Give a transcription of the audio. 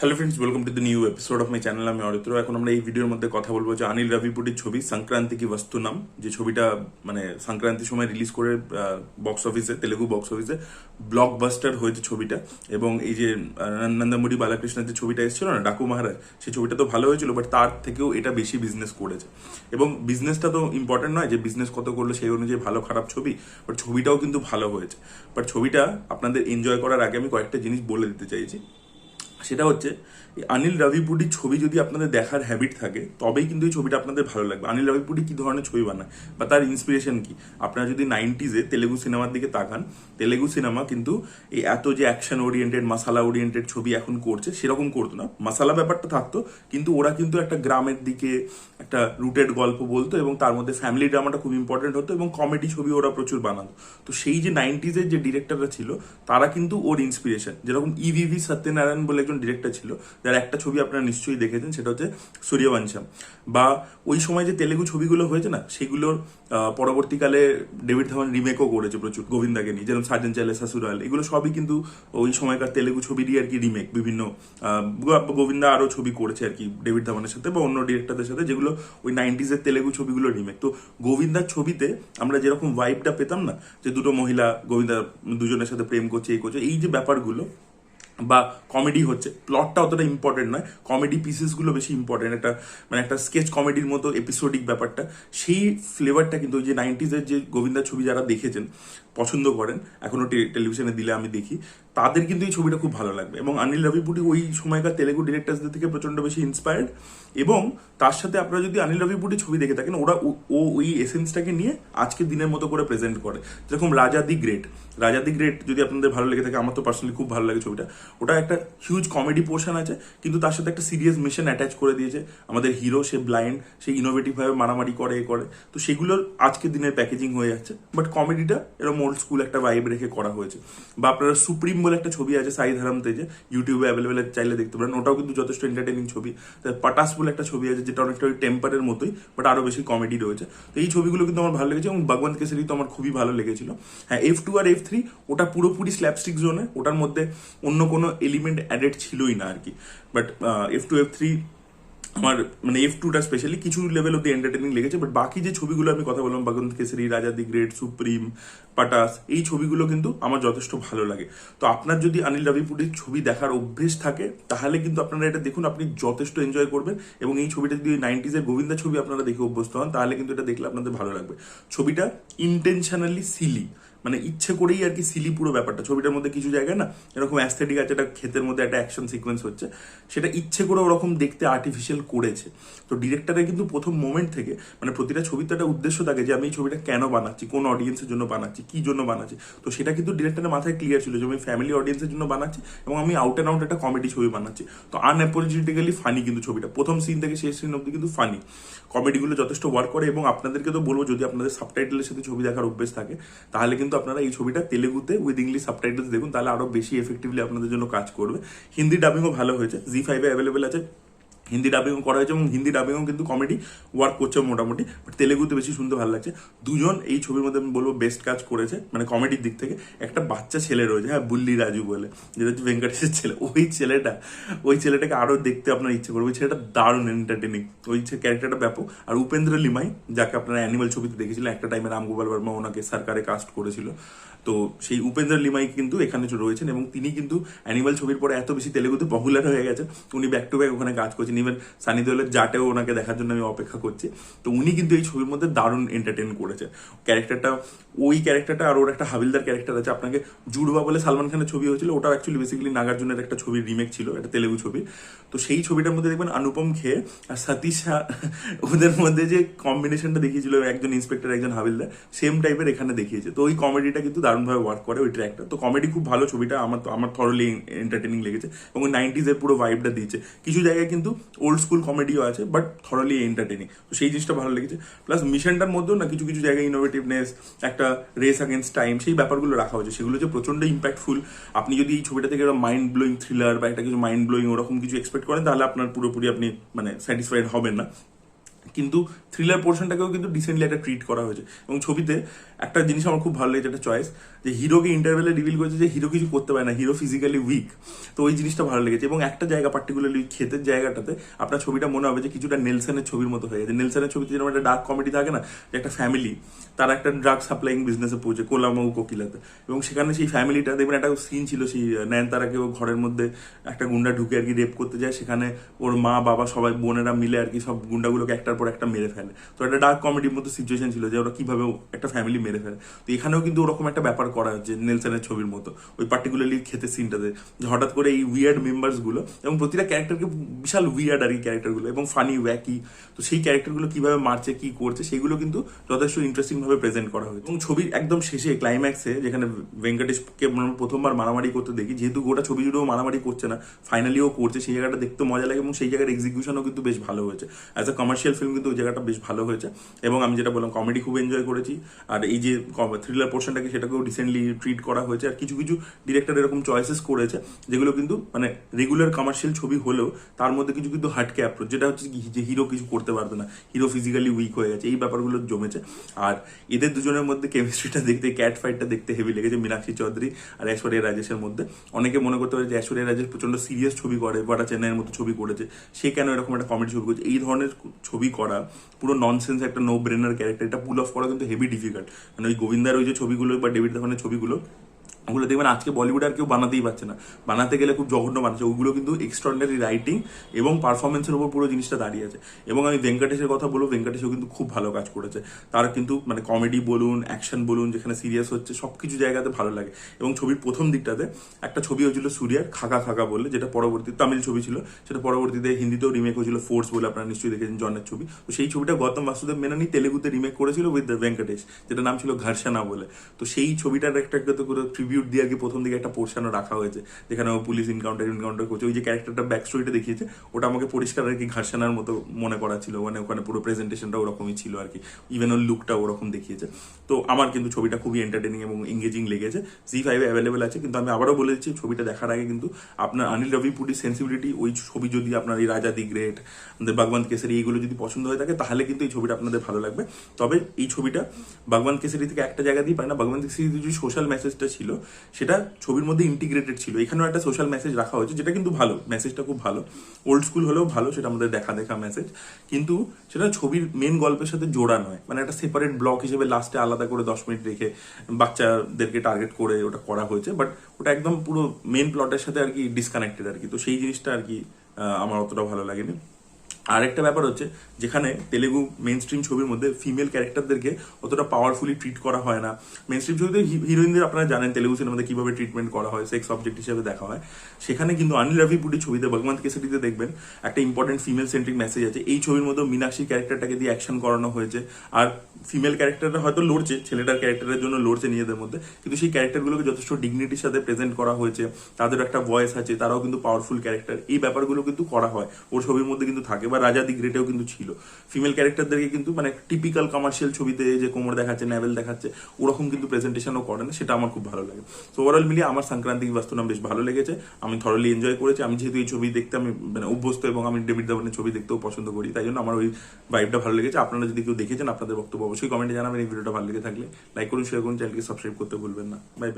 Hello friends welcome to the new episode of my channel আমি অরিত্র এখন আমরা এই ভিডিওর মধ্যে কথা বলব যে অনিল রাভিপুটির ছবি সংক্রান্তি কি বস্তু নাম যে ছবিটা মানে সংক্রান্তির সময় রিলিজ করে বক্স অফিসে তেলেগু বক্স অফিসে ব্লকবাস্টার হয়েছে ছবিটা, এবং এই যে নন্দমুড়ি বালাকৃষ্ণের যে ছবিটা এসেছিল না, ডাকু মহারাজ, সেই ছবিটা তো ভালো হয়েছিল বাট তার থেকেও এটা বেশি বিজনেস করেছে। এবং বিজনেসটা তো ইম্পর্টেন্ট নয় যে বিজনেস কত করল সেই অনুযায়ী ভালো খারাপ ছবি বাট ছবিটাও কিন্তু ভালো হয়েছে। বাট ছবিটা আপনাদের এনজয় করার আগে আমি কয়েকটা জিনিস বলে দিতে চাইছি। সেটা হচ্ছে অনিল রাভিপুডির ছবি যদি আপনাদের দেখার হ্যাবিট থাকে, তবেই কিন্তু এই ছবিটা আপনাদের ভালো লাগবে। অনিল রাভিপুডি কি ধরনের ছবি বানায়? বা তার ইন্সপিরেশন কি? আপনারা যদি নাইনটিজে তেলেগু সিনেমার দিকে তাকান, তেলেগু সিনেমা কিন্তু এই এত যে অ্যাকশন ওরিয়েন্টেড মাসালা ওরিয়েন্টেড ছবি এখন করছে, সেরকম করতো না। মাসালা ব্যাপারটা থাকতো, কিন্তু ওরা কিন্তু একটা গ্রামের দিকে একটা রুটেড গল্প বলতো এবং তার মধ্যে ফ্যামিলি ড্রামাটা খুব ইম্পর্টেন্ট হতো এবং কমেডি ছবি ওরা প্রচুর বানাতো। তো সেই যে নাইনটিজের যে ডিরেক্টররা ছিল, তারা কিন্তু ওর ইন্সপিরেশন যেরকম E ইভিভি সত্যনারায়ণ বলে একজন ডিরেক্টর ছিল যার একটা ছবি আপনারা নিশ্চয়ই দেখেছেন, সেটা হচ্ছে সূর্যবংশম। বা ওই সময় যে তেলেগু ছবিগুলো হয়েছে না, সেগুলোর পরবর্তীকালে ডেভিড ধাওয়ান রিমেকও করেছে প্রচুর, গোবিন্দাকে নিয়ে, যেরকম সার্জেন চাইলে শাশুরাল এগুলো সবই কিন্তু ওই সময়কার তেলেগু ছবিরই আর কি রিমেক, বিভিন্ন গোবিন্দা আরও ছবি করেছে আর কি ডেভিড ধাওয়ানের সাথে বা অন্য ডিরেক্টরদের সাথে, যেগুলো ওই নাইনটিজের তেলেগু ছবিগুলো রিমেক। তো গোবিন্দার ছবিতে আমরা যেরকম ভাইবটা পেতাম না, যে দুটো মহিলা গোবিন্দা দুজনের সাথে প্রেম করছে, এই করছে, এই যে ব্যাপারগুলো বা কমেডি হচ্ছে। প্লটটা অতটা ইম্পর্টেন্ট নয়। কমেডি পিসেসগুলো বেশি ইম্পর্টেন্ট একটা মানে একটা স্কেচ কমেডির মতো এপিসোডিক ব্যাপারটা। সেই ফ্লেভারটা কিন্তু ওই যে নাইনটিজের যে গোবিন্দা ছবি যারা দেখেছেন, পছন্দ করেন এখনও টেলিভিশনে দিলে আমি দেখি। তাদের কিন্তু এই ছবিটা খুব ভালো লাগবে। এবং অনিল রাভিপুরি ওই সময়কার তেলেগু ডিরেক্টরসদের থেকে প্রচণ্ড বেশি ইন্সপায়ার্ড এবং তার সাথে আপনারা যদি অনিল রাভিপুরির ছবি দেখে থাকেন, ওরা ও- ওই এসেন্সটাকে নিয়ে আজকে দিনের মতো করে প্রেজেন্ট করে। যেরকম রাজা দি গ্রেট। রাজা দি গ্রেট যদি আপনাদের ভালো লেগে থাকে, আমার তো পার্সোনালি খুব ভালো লাগে ছবিটা। ওটা একটা হিউজ কমেডি পোর্শন আছে, কিন্তু তার সাথে একটা সিরিয়াস মিশন অ্যাটাচ করে দিয়েছে। আমাদের হিরো সে ব্লাইন্ড সে ইনোভেটিভ ভাবে মারামারি করে, এ করে। তো সেগুলোর আজকের দিনের প্যাকেজিং হয়ে যাচ্ছে। বাট কমেডিটা এরকম ওল্ড স্কুল একটা ভাইব রেখে করা হয়েছে। বা আপনারা সুপ্রিম বলে একটা ছবি আছে, সাই ধারাম তেজে ইউটিউবে অ্যাভেলেবেল চাইলে দেখতে পারেন। ওটাও কিন্তু যথেষ্ট এন্টারটেনিং ছবি। পাটাস বলে একটা ছবি আছে, যেটা অনেকটা ওই টেম্পারের মতোই বাট আরও বেশি কমেডি রয়েছে। তো এই ছবিগুলো কিন্তু আমার ভালো লেগেছে এবং ভগবন্ত কেসরি তো আমার খুবই ভালো লেগেছিল। হ্যাঁ এফ টু আর এফ থ্রি ওটা পুরোপুরি স্ল্যাপস্টিক জোনে ওটার মধ্যে অন্য কোনো এলিমেন্ট অ্যাডেড ছিলই না আর কি। But F two F three আমার মানে এফ টুটা স্পেশালি কিছু লেভেল অব্দি এন্টারটেনিং লেগেছে বাট বাকি যে ছবিগুলো আমি কথা বললাম বাগন্ত কেসরি রাজা দি গ্রেট, সুপ্রিম, পাটাস, এই ছবিগুলো কিন্তু আমার যথেষ্ট ভালো লাগে। তো আপনার যদি অনিল রাভিপুরির ছবি দেখার অভ্যেস থাকে, তাহলে কিন্তু আপনারা এটা দেখুন, আপনি যথেষ্ট এনজয় করবেন, এবং এই ছবিটা যদি নাইনটিজের গোবিন্দা ছবি আপনারা দেখে অভ্যস্ত হন, তাহলে কিন্তু এটা দেখলে আপনাদের ভালো লাগবে। ছবিটা ইন্টেনশনালি সিলি মানে ইচ্ছে করেই আর কি সিলি পুরো ব্যাপারটা। ছবিটার মধ্যে কিছু জায়গায় না এরকম অ্যাস্থেটিক আছে, একটা ক্ষেতের মধ্যে একটা অ্যাকশন সিকোয়েন্স হচ্ছে। সেটা ইচ্ছে করে ওরকম দেখতে আর্টিফিশিয়াল করেছে। তো ডিরেক্টরের কিন্তু প্রথম মোমেন্ট থেকে মানে প্রতিটা ছবিতে একটা উদ্দেশ্য থাকে যে আমি এই ছবিটা কেন বানাচ্ছি, কোন অডিয়েন্সের জন্য বানাচ্ছি, কি জন্য বানাচ্ছি? তো সেটা কিন্তু ডিরেক্টরের মাথায় ক্লিয়ার ছিল যে আমি ফ্যামিলি অডিয়েন্সের জন্য বানাচ্ছি এবং আমি আউট অ্যান্ড আউট একটা কমেডি ছবি বানাচ্ছি। তো আনঅ্যাপোলজিটিক্যালি ফানি কিন্তু ছবিটা। প্রথম সিন থেকে শেষ সিন অব্দি কিন্তু ফানি কমেডিগুলো যথেষ্ট ওয়ার্ক করে এবং আপনাদেরকে তো বলব, যদি আপনাদের সাবটাইটেলের সাথে ছবি দেখার অভ্যেস থাকে, তাহলে কিন্তু আপনারা এই ছবিটা তেলেগুতে উইথ ইংলিশ সাবটাইটেলস দেখুন, তাহলে আরও বেশি এফেক্টিভলি আপনাদের জন্য কাজ করবে। হিন্দি ডাবিংও ভালো হয়েছে জি ফাইভে অ্যাভেলেবেল আছে হিন্দি ডাবিংও করা হয়েছে এবং হিন্দি ডাবিংও কিন্তু কমেডি ওয়ার্ক করছে মোটামুটি। বাট তেলেগুতে বেশি শুনতে ভালো লাগছে। দুজন এই ছবির মধ্যে আমি বলব বেস্ট কাজ করেছে মানে কমেডির দিক থেকে। একটা বাচ্চা ছেলে রয়েছে হ্যাঁ বুল্লি রাজু বলে, যেটা হচ্ছে ভেঙ্কটেশের ছেলে। ওই ছেলেটা, ওই ছেলেটাকে আরও দেখতে আপনার ইচ্ছে করবে। ওই ছেলেটা দারুণ এন্টারটেনিং ওই ক্যারেক্টারটা ব্যাপক। আর উপেন্দ্র লিমাই, যাকে আপনারা অ্যানিমাল ছবিতে দেখেছিলেন, একটা টাইমে রাম গোপাল বর্মা ওনাকে সরকারে কাস্ট করেছিল। তো সেই উপেন্দ্র লিমাই কিন্তু এখানে রয়েছেন এবং তিনি কিন্তু অ্যানিমাল ছবির পরে এত বেশি তেলেগুতে পপুলার হয়ে গেছে উনি ব্যাক টু ব্যাক ওখানে কাজ করছেন। ইভেন সানি দেওলের জাটেও ওনাকে দেখার জন্য আমি অপেক্ষা করছি। তো উনি কিন্তু এই ছবির মধ্যে দারুণ এন্টারটেন করেছে। ক্যারেক্টারটা, ওই ক্যারেক্টারটা আর ওর একটা হাবিলদার ক্যারেক্টার আছে, আপনাকে জুড়বা বলে সালমান খানের ছবি হয়েছিল ওটা অ্যাকচুয়ালি বেসিক্যালি নাগার্জুনের একটা ছবির রিমেক ছিল, একটা তেলেগু ছবি। তো সেই ছবিটার মধ্যে দেখবেন অনুপম খেয়ে আর সতীশা ওদের মধ্যে যে কম্বিনেশনটা দেখিয়েছিল একজন ইন্সপেক্টর একজন হাবিলদার সেম টাইপের এখানে দেখিয়েছে। তো ওই কমেডিটা কিন্তু দারুণভাবে ওয়ার্ক করে ওই ট্র্যাকটা তো কমেডি খুব ভালো ছবিটা, আমার আমার থরলি এন্টারটেনিং লেগেছে এবং নাইনটিজ এর পুরো ভাইবটা দিয়েছে। কিছু জায়গায় কিন্তু ওল্ড স্কুল কমেডিও আছে বাট থরলি এন্টারটেনিং তো সেই জিনিসটা ভালো লেগেছে। প্লাস মিশনটার মধ্যেও না কিছু কিছু জায়গায় ইনোভেটিভনেস একটা রেস আগেন্স্ট টাইম সেই ব্যাপারগুলো রাখা হয়েছে। সেগুলো যে প্রচণ্ড ইম্প্যাক্টফুল আপনি যদি এই ছবিটা থেকে মাইন্ড ব্লোয়িং থ্রিলার বা একটা কিছু মাইন্ড ব্লোয়িং ওরকম কিছু এক্সপেক্ট করেন, তাহলে আপনার পুরোপুরি আপনি মানে স্যাটিসফাইড হবেন না। কিন্তু থ্রিলার পোর্শনটাকেও কিন্তু ডিসেন্টলি একটা ট্রিট করা হয়েছে। এবং ছবিতে একটা জিনিস আমার খুব ভালো লেগেছে, একটা চয়েস যে হিরোকে ইন্টারভেলে রিভিল করেছে যে হিরো কিছু করতে পারে না, হিরো ফিজিক্যালি উইক তো ওই জিনিসটা ভালো লেগেছে। এবং একটা জায়গা পার্টিকুলারলি ক্ষেতের জায়গাটাতে আপনার ছবিটা মনে হবে যে কিছুটা নেলসনের ছবির মতো হয়ে গেছে। নেলসনের ছবিতে যেরকম একটা ডার্ক কমেডি থাকে না, যে একটা ফ্যামিলি তারা একটা ড্রাগ সাপ্লাইং বিজনেসে পৌঁছে কোলামাউ কোকিলাতে। এবং সেখানে সেই ফ্যামিলিটা দেখবেন একটা সিন ছিল সেই নয়নতারাকে ও ঘরের মধ্যে একটা গুন্ডা ঢুকে আর কি রেপ করতে যায়। সেখানে ওর মা, বাবা, সবাই বোনেরা মিলে আর কি সব গুন্ডাগুলোকে একটার পর একটা মেরে ফেলে। তো একটা ডার্ক কমেডির মতো সিচুয়েশন ছিল যে ওরা কীভাবে একটা ফ্যামিলি মেরে ফেলে। তো এখানেও কিন্তু ওরকম একটা ব্যাপার করা হচ্ছে নেলসনের ছবির মতো। ওই পার্টিকুলারলি খেতে সিনটাতে যে হঠাৎ করে এই উইয়ার্ড মেম্বার্সগুলো এবং প্রতিটা ক্যারেক্টারকে বিশাল উইয়ার্ড আর কি ক্যারেক্টারগুলো এবং ফানি ওয়াকি তো সেই ক্যারেক্টারগুলো কীভাবে মারছে, কি করছে, সেগুলো কিন্তু যথেষ্ট ইন্টারেস্টিং ভাবে প্রেজেন্ট করা হয়েছে। এবং ছবির একদম শেষে ক্লাইম্যাক্সে যেখানে ভেঙ্কটেশকে আমরা প্রথমবার মারামারি করতে দেখি, যেহেতু গোটা ছবি জুড়েও মারামারি করছে না ফাইনালিও করছে, সেই জায়গাটা দেখতে মজা লাগে এবং সেই জায়গার এক্সিকিউশনও কিন্তু বেশ ভালো হয়েছে। অ্যাজ আ কমার্শিয়াল ফিল্ম কিন্তু ওই জায়গাটা বেশ ভালো হয়েছে। এবং আমি যেটা বললাম কমেডি খুব এনজয় করেছি। আর এই যে থ্রিলার পোর্শনটাকে সেটাকেও রিসেন্টলি ট্রিট করা হয়েছে। আর কিছু কিছু ডিরেক্টর এরকম চয়েসেস করেছে, যেগুলো কিন্তু মানে রেগুলার কমার্শিয়াল ছবি হলেও তার মধ্যে কিছু কিন্তু হাটকে অ্যাপ্রোচ যেটা হচ্ছে যে হিরো কিছু করতে পারবে না। হিরো ফিজিক্যালি উইক হয়ে গেছে, এই ব্যাপারগুলো জমেছে। আর এদের দুজনের মধ্যে কেমিস্ট্রিটা দেখতে ক্যাট ফাইটটা দেখতে হেভি লেগেছে, মীনাক্ষী চৌধুরী আর ঐশ্বরিয়া রাজেশের মধ্যে। অনেকে মনে করতে পারে যে ঐশ্বরিয়া রাজেশ প্রচণ্ড সিরিয়াস ছবি করে, বড়া চেন্নাইয়ের মতো ছবি করেছে। সে কেন এরকম একটা কমেডি ছবি করছে? এই ধরনের ছবি করা, পুরো ননসেন্স একটা নো ব্রেনার ক্যারেক্টার এটা পুল অফ করা কিন্তু হেভি ডিফিকাল্ট মানে ওই গোবিন্দার ওই যে ছবিগুলো বা ডেভিড ধরনের ছবিগুলো ওগুলো দেখবেন আজকে বলিউড আর কেউ বানাতেই পারছে না। বানাতে গেলে খুব জঘন্য বানাচ্ছে ওগুলো কিন্তু এক্সট্রাঅর্ডিনারি রাইটিং এবং পারফরমেন্সের উপর পুরো জিনিসটা দাঁড়িয়ে আছে। এবং আমি ভেঙ্কটেশের কথা বলব, ভেঙ্কটেশও কিন্তু খুব ভালো কাজ করেছে। তার কিন্তু মানে কমেডি বলুন অ্যাকশন বলুন, যেখানে সিরিয়াস হচ্ছে সব কিছু জায়গাতে ভালো লাগে। এবং ছবির প্রথম দিকটাতে একটা ছবি হয়েছিল সূর্যার খাকা খাকা বলে, যেটা পরবর্তী তামিল ছবি ছিল। সেটা পরবর্তীতে হিন্দিতেও রিমেক হয়েছিল ফোর্স বলে আপনারা নিশ্চয়ই দেখেছেন জনের ছবি। তো সেই ছবিটা গৌতম বাসুদেব মেননি তেলেগুতে রিমেক করেছিল উইথ ভেঙ্কটেশ যেটা নাম ছিল ঘর্ষণা বলে। তো সেই ছবিটার একটা করে দিয়ে আর কি প্রথম দিকে একটা পোর্শনও রাখা হয়েছে, যেখানে ও পুলিশ ইনকাউন্টার ইনকাউন্টার করছে। ওই যে ক্যারেক্টারটা ব্যাক স্টোরিটা দেখিয়েছে, ওটা আমাকে পরিষ্কার আর কি ঘাসানার মতো মনে করা ছিল মানে ওখানে পুরো প্রেজেন্টেশনটা ওরকমই ছিল আর কি। ইভেন ওর লুকটা ওরকম দেখিয়েছে। তো আমার কিন্তু ছবিটা খুবই এন্টারটেনিং এবং এঙ্গেজিং লেগেছে। জি ফাইভে অ্যাভেলেবেল আছে, কিন্তু আমি আবারও বলে দিচ্ছি, ছবিটা দেখার আগে কিন্তু আপনার অনিল রবিপুরির সেন্সিবিলিটি ওই ছবি যদি আপনার এই রাজা দি গ্রেট বাগবান কেসারি এইগুলো যদি পছন্দ হয়ে থাকে, তাহলে কিন্তু এই ছবিটা আপনাদের ভালো লাগবে। তবে এই ছবিটা বাগবান কেসারি থেকে একটা জায়গা দিয়ে পায় না। বাগবান কেসারিতে যে সোশ্যাল মেসেজটা ছিল সেটা ছবির মধ্যে ইন্টিগ্রেটেড ছিল। এখানেও একটা সোশ্যাল মেসেজ রাখা হয়েছে, যেটা কিন্তু ভালো মেসেজটা খুব ভালো। ওল্ড স্কুল হলেও ভালো, সেটা আমাদের দেখা দেখা মেসেজ কিন্তু সেটা ছবির মেন গল্পের সাথে জোড়া নয়। মানে একটা সেপারেট ব্লক হিসেবে লাস্টে আলাদা করে দশ মিনিট রেখে বাচ্চাদেরকে টার্গেট করে ওটা করা হয়েছে বাট ওটা একদম পুরো মেন প্লটের সাথে আর কি ডিসকানেক্টেড আর কি। তো সেই জিনিসটা আর কি আমার অতটা ভালো লাগেনি। আরেকটা ব্যাপার হচ্ছে, যেখানে তেলেগু মেন স্ট্রিম ছবির মধ্যে ফিমেল ক্যারেক্টারদেরকে অতটা পাওয়ারফুলি ট্রিট করা হয় না। মেন স্ট্রিম ছবিতে হিরোইনদের আপনারা জানেন, তেলেগু সিনেমাতে কীভাবে ট্রিটমেন্ট করা হয় সেক্স অবজেক্ট হিসেবে দেখা হয়। সেখানে কিন্তু অনিল রাভিপুটির ছবিতে ভগবন্ত কেসারিতে দেখবেন, একটা ইম্পর্টেন্ট ফিমেল সেন্ট্রিক মেসেজ আছে। এই ছবির মধ্যে মীনাক্ষী ক্যারেক্টারটাকে দিয়ে অ্যাকশন করানো হয়েছে। আর ফিমেল ক্যারেক্টারটা হয়তো লড়ছে, ছেলেটার ক্যারেক্টারের জন্য লড়ছে নিজেদের মধ্যে, কিন্তু সেই ক্যারেক্টারগুলোকে যথেষ্ট ডিগনিটির সাথে প্রেজেন্ট করা হয়েছে। তাদের একটা ভয়েস আছে, তারাও কিন্তু পাওয়ারফুল ক্যারেক্টার এই ব্যাপারগুলো কিন্তু করা হয়। ওর ছবির মধ্যে কিন্তু থাকে। বা রাজা দি গ্রেটেও কিন্তু ছিল। ফিমেল ক্যারেক্টারদেরকে কিন্তু মানে টিপিক্যাল কমার্শিয়াল ছবিতে যে কোমর দেখাচ্ছে ন্যাভেল দেখাচ্ছে, ওরকম কিন্তু প্রেজেন্টেশনও করে না, সেটা আমার খুব ভালো লাগে। তো ওভারঅল মিলিয়ে আমার সংক্রান্তি বাস্তুনাম বেশ ভালো লেগেছে, আমি থরলি এনজয় করেছি। আমি যেহেতু এই ছবি দেখতে, আমি মানে অভ্যস্ত এবং আমি ডেভিড ধাবনের ছবি দেখতেও পছন্দ করি, তাই জন্য আমার ওই ভাইবটা ভালো লেগেছে। আপনারা যদি কেউ দেখেছেন আপনাদের বক্তব্য, অবশ্যই কমেন্টে জানাবেন, এই ভিডিওটা ভালো লেগে থাকলে লাইক করুন শেয়ার করুন চ্যানেলকে সাবস্ক্রাইব করতে ভুলবেন না। বাই